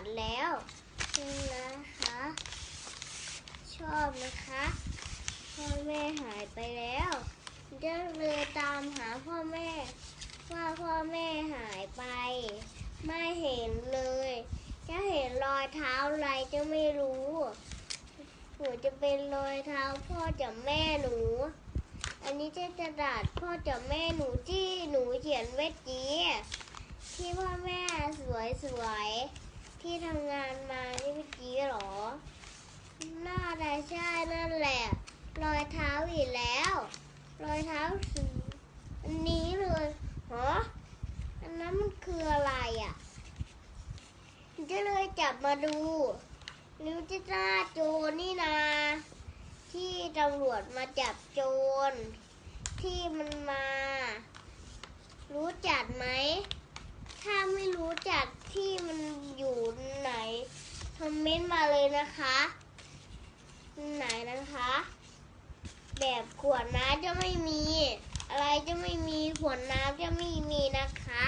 ดแล้วนะคะ ชอบนะคะพ่อแม่หายไปแล้วจะเลยตามหาพ่อแม่ ว่าพ่อแม่หายไป ไม่เห็นเลย จะเห็นรอยเท้าอะไรจะไม่รู้หนูจะเป็นรอยเท้าพ่อจากแม่หนู อันนี้จะกระดาษพ่อจากแม่หนูที่หนูเขียนไว้จีที่พ่อแม่สวยสวย ที่ทำงานมาที่เมื่อกี้หรอ น่าจะใช่นั่นแหละ รอยเท้าอีกแล้ว รอยเท้าสีอันนี้เลยฮะอันนั้นมันคืออะไรอะจะเลยจับมาดูนิ้วจะหน้าโจรนี่นา ที่ตำรวจมาจับโจร ที่มันมา รู้จักไหม ถ้าไม่รู้จักที่มัน คอมเมนต์มาเลยนะคะ ไหนนะคะ แบบขวดน้ำจะไม่มี อะไรจะไม่มีขวดน้ำจะไม่มีนะคะ